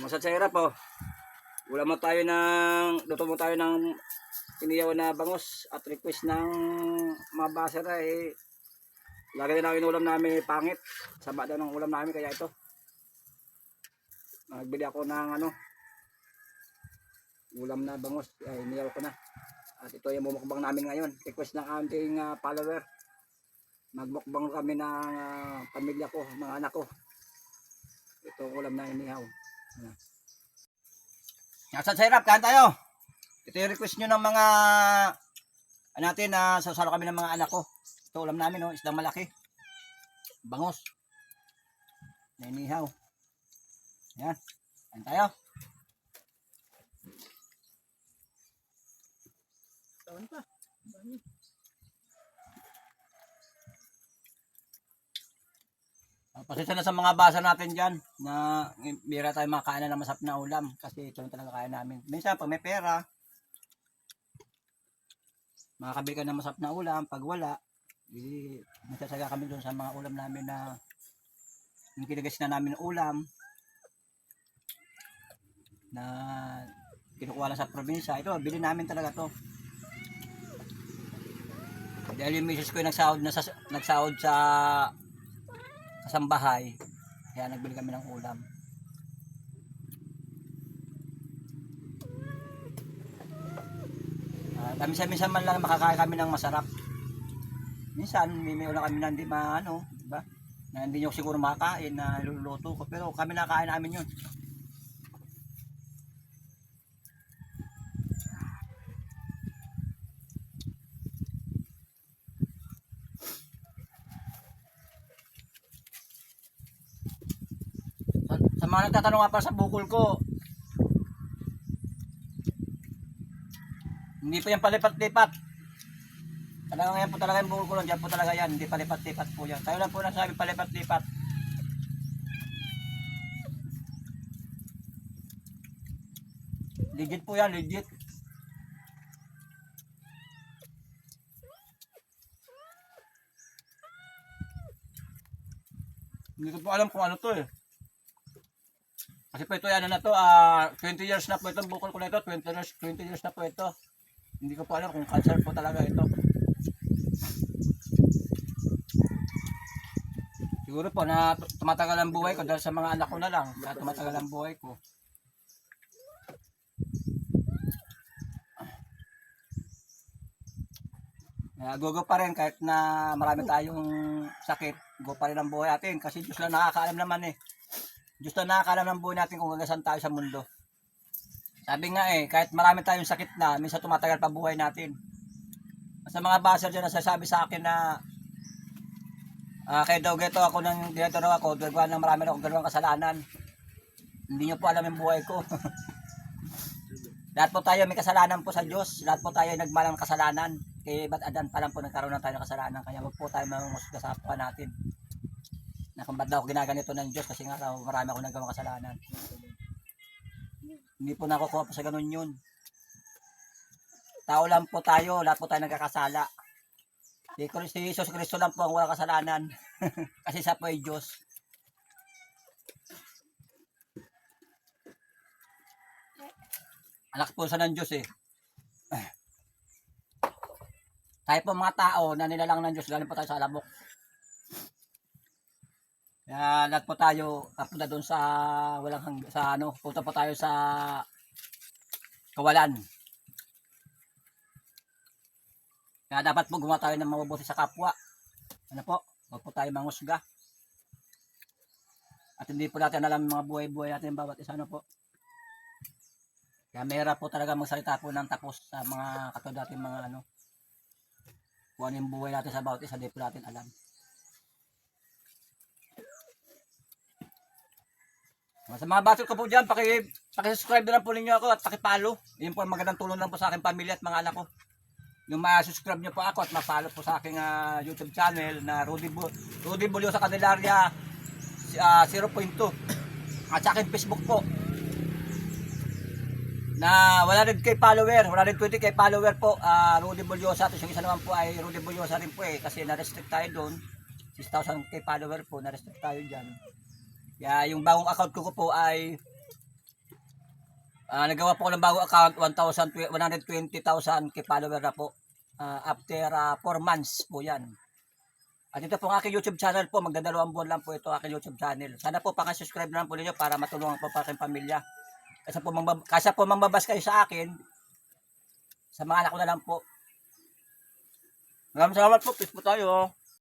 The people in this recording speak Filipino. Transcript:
Masat sa hirap oh. Wala mo tayo ng, luto mo tayo ng iniyaw na bangus at request ng mga basera eh. Lagi na namin ulam namin pangit. Saba daw ng ulam namin kaya ito. Nagbili ako ng ano, ulam na bangus. Ay, iniyaw ko na. At ito yung mumukbang namin ngayon. Request ng ating ah, follower. Magmukbang kami ng ah, pamilya ko, mga anak ko. Ito ulam na inihaw. Nasa sa hirap, kain tayo. Ito yung request nyo ng mga ano natin na sasalo kami ng mga anak ko. Ito ulam namin, no? isdang malaki. Bangos. Na inihaw. Yan. Kain tayo. Tawan pa. Ah, Pasensya na sa mga basa natin dyan na mira tayo makakain ng masap na ulam kasi ito lang talaga kaya namin. Minsan pag may pera, makakabili ka ng masap na ulam. Pag wala, di, magsasaga kami doon sa mga ulam namin na yung kinagas na namin ulam na kinukuha lang sa probinsya. Ito, bili namin talaga to. Dahil yung misis ko yung nagsahod, na sa, nagsahod sa kasambahay. Kaya nagbili kami ng ulam. Uh, minsan-minsan man lang makakain kami ng masarap. Minsan, may, may ulam kami na hindi maano, di ba? Na hindi nyo siguro makakain na luluto ko. Pero kami nakain namin yun. Mga nagtatanong nga pa sa bukol ko, hindi po yan palipat-lipat. Talagang yan po talaga yung bukol ko lang. Diyan po talaga yan. Hindi palipat-lipat po yan. Tayo lang po nasabi palipat-lipat. Legit po yan, legit. Hindi ko po alam kung ano to eh. Kasi po ito ano na to, ah 20 years na po itong bukol ko na ito, 20 years, 20 years na po ito. Hindi ko po alam kung cancer po talaga ito. Siguro po na tumatagal ang buhay ko dahil sa mga anak ko na lang, kaya tumatagal ang buhay ko. Gogo pa rin kahit na marami tayong sakit, go pa rin ang buhay natin kasi Diyos lang nakakaalam naman eh. Diyos lang nakakaalam ng buhay natin kung hanggang tayo sa mundo. Sabi nga eh, kahit marami tayong sakit na, minsan tumatagal pa buhay natin. Sa mga baser dyan nasasabi sa akin na ah kaya daw geto ako ng direktor ako, gagawa ng marami na akong dalawang kasalanan. Hindi nyo po alam yung buhay ko. Lahat po tayo may kasalanan po sa Diyos. Lahat po tayo nagmalang kasalanan. Kaya ba't adan pa lang po nagkaroon na tayo ng kasalanan. Kaya wag po tayo mangungusta sa natin. Na kung ba't daw ako ginaganito ng Diyos kasi nga raw marami ako nagawang kasalanan. Hindi po nakukuha po sa ganun yun. Tao lang po tayo, lahat po tayo nagkakasala. Si, si Jesus Kristo lang po ang walang kasalanan. kasi siya po ay Diyos. Anak po sa ng Diyos eh. Tayo po mga tao na nilalang ng Diyos, galing po tayo sa alamok. Kaya lahat po tayo kapunta doon sa walang hang, sa ano, punta po tayo sa kawalan. Kaya dapat po gumawa tayo ng mabubuti sa kapwa. Ano po? Huwag po tayo mangusga. At hindi po natin alam mga buhay-buhay natin bawat isa ano po. Kaya mahirap po talaga magsalita po ng tapos sa mga katulad natin mga ano. Kung ano yung buhay natin sa bawat isa, hindi po natin alam. Sa mga battle ko po dyan, paki, paki-subscribe na lang po ninyo ako at paki-follow. Yun po ang magandang tulong lang po sa aking pamilya at mga anak ko. Yung ma-subscribe nyo po ako at ma-follow po sa aking ah, YouTube channel na Rudy, Bu Rudy Bulio sa Candelaria ah, 0.2 at sa aking Facebook po na wala rin kay follower, wala rin 20 kay follower po, ah Rudy Bulyosa. Tapos yung isa naman po ay Rudy Bulyosa rin po eh, kasi na-restrict tayo doon. 6,000 kay follower po, na-restrict tayo dyan. Kaya yung bagong account ko, ko po ay Ah, nagawa po ko ng bago account, 1,000 120,000 kay follower na po. Ah, after 4 months po yan. At ito po ang aking YouTube channel po, magdadalawang buwan lang po ito aking YouTube channel. Sana po pakasubscribe na lang po ninyo para matulungan po pa aking pamilya. Kasi po, mangbab kasi po mangbabas kayo sa akin, sa mga anak ko na lang po. Maraming salamat po, peace po tayo.